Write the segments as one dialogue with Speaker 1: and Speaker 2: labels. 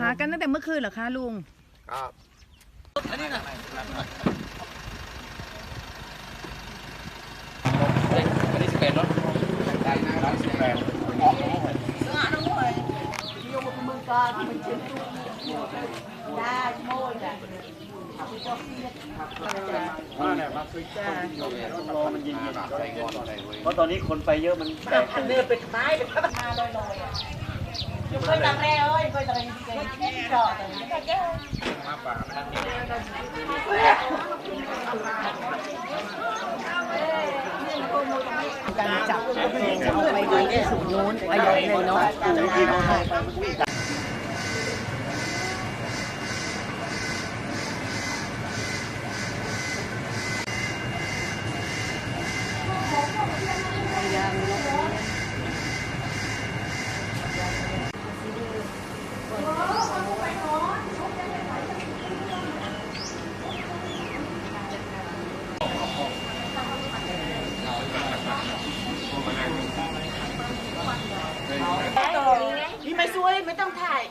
Speaker 1: มากันตั้งแต่เมื่อคืนเหรอคะลุง
Speaker 2: ครับ
Speaker 3: อันนี้สิบแปดเนาะร้านสิบแปด
Speaker 4: เพราะตอนนี้คนไปเยอะมันแตก
Speaker 5: เนื้อเป็นไม้เป็นมาลอยๆอะยังเคยตังแร่เอ้ยเคยตังยังไงจอดแต่ไม่ได้แก้ว
Speaker 1: การจับจะเอาไปไว้ที่สูงโน้นไปใหญ่เลยเนาะ
Speaker 5: ไม่ซวยไม่ต้องถ่าย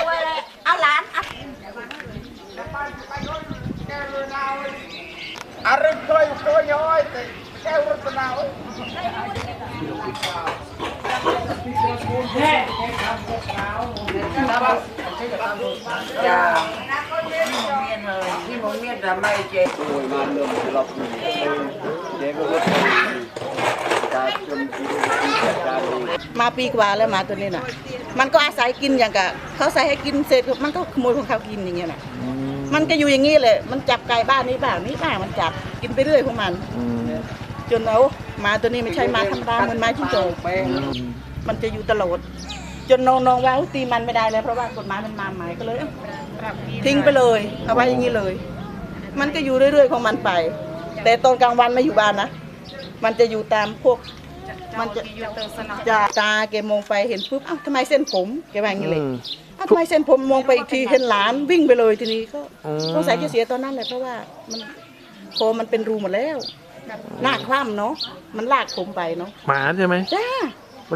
Speaker 5: ซวยเลยเอาหลานเอา
Speaker 2: អារឹងក្លុយក្លុយហើយតែកែវរត់ទៅណា
Speaker 4: จ้าเมียนเลยที่มงเมียนทำไมเจ๊โอ้ยมาเริ่มรอบนี้เจ๊ก็รถตาจนกินจัดการเอง
Speaker 5: มาปีกว่าแล้วหมาตัวนี้น่ะ มันก็อาศัยกินอย่างกับเขาใส่ให้กินเสร็จมันก็ขโมยของเขากินอย่างเงี้ยน่ะมันก็อยู่อย่างนี้เลยมันจับไก่บ้านนี้บ้างนี้บ้างมันจับกินไปเรื่อยของมันจนเอาหมาตัวนี้ไม่ใช่หมาธรรมดาเหมันหมาชิ้นโจกมันจะอยู่ตลอดจนน้องๆว่าตีมันไม่ได้แล้วเพราะว่ากฎหมายมันมาใหม่ก็เลยเอ้าทิ้งไปเลย เอาไว้อย่างนี้เลย มันก็อยู่เรื่อยๆของมันไป แต่ตอนกลางวันไม่อยู่บ้านนะมันจะอยู่ตามพวก มันจะจะตาแกมองไปเห็นปุ๊บอ้าวทำไมเส้นผมแกว่าอย่างนี้เลยอ้าวทำไมเส้นผมมองไปอีกทีเห็นหลานวิ่งไปเลยทีนี้ก็ต้องใส่แค่เสียตอนนั้นเลยเพราะว่ามันโคอมันเป็นรูหมดแล้วหน้าคว่ำเนาะมันลากผมไปเนาะ
Speaker 6: หมาใช่ไหม
Speaker 5: จ้า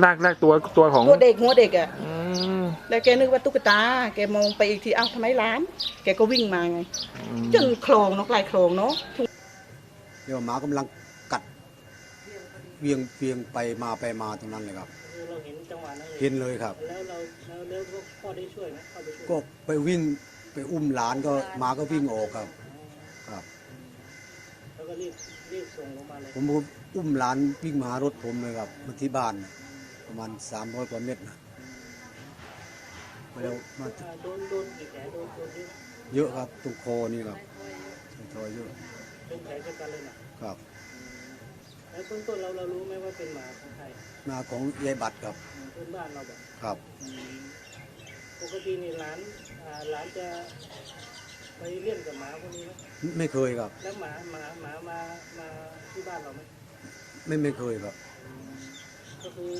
Speaker 6: ลากลากตัวตัวของ
Speaker 5: ตัวเด็กหัวเด็กอะ
Speaker 6: อืม
Speaker 5: แล้วแกนึกว่าตุ๊กตา แกมองไปอีกทีอ้าวทำไมหลาน แกก็วิ่งมาไง จนโคลงเนาะปลายโคลงเนาะ
Speaker 7: เดี๋ยวหมากำลังกัด เวียงเวียงไปมาไปมาตรงนั้นเลยครับ
Speaker 8: เราเห็นจังหวะนั้นเลย
Speaker 7: เห็นเลยครับ
Speaker 8: แล้วเราแล้วแล้วพ่อได้ช่วยไหมเข้าไปช่วย
Speaker 7: ก็ไปวิ่งไปอุ้มหลานก็หมาก็วิ่งออกครับครับ
Speaker 8: แล้วก็รีบรีบส่งลงมาเลย
Speaker 7: ผมก็อุ้มหลานวิ่งมาหารถผมเลยครับมาที่บ้านน่ะประมาณสามร้อยกว่าเมตรนะแล้วมา
Speaker 8: อ่าโดนโดนกี่แผลโดนโดนเยอะ
Speaker 7: เยอะครับตรงคอนี่ครับทอยเยอะ
Speaker 8: เป็นแผลชะกันเลยนะครับ แล้วเบื้องต้นเราเรารู้ไหมว่าเป็นหมาของใคร
Speaker 7: หมาของยายบัตรครับ
Speaker 8: เพื่อนบ้านเราแบบ
Speaker 7: ครับ
Speaker 8: ปกตินี่หลานอ่าหลานจะไปเล่นกับหมาพวกนี้ไหม
Speaker 7: ไม่เคยครับ
Speaker 8: แล้วหมาหมาหมามามาที่บ้านเราไหม
Speaker 7: ไม่ไม่เคยครับ
Speaker 8: ก็คือ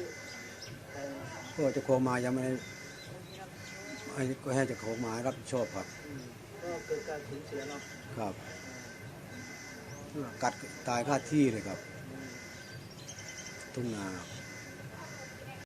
Speaker 8: เอ่อ
Speaker 7: ก็เจะของมายังไม่ให้ให้ก็ให้เจะของมารับผิดชอบครับ
Speaker 8: อืมก็เกิดการสูญเสียเนาะ
Speaker 7: ครับ กัดตายคาที่เลยครับ ทุ่งนาครับ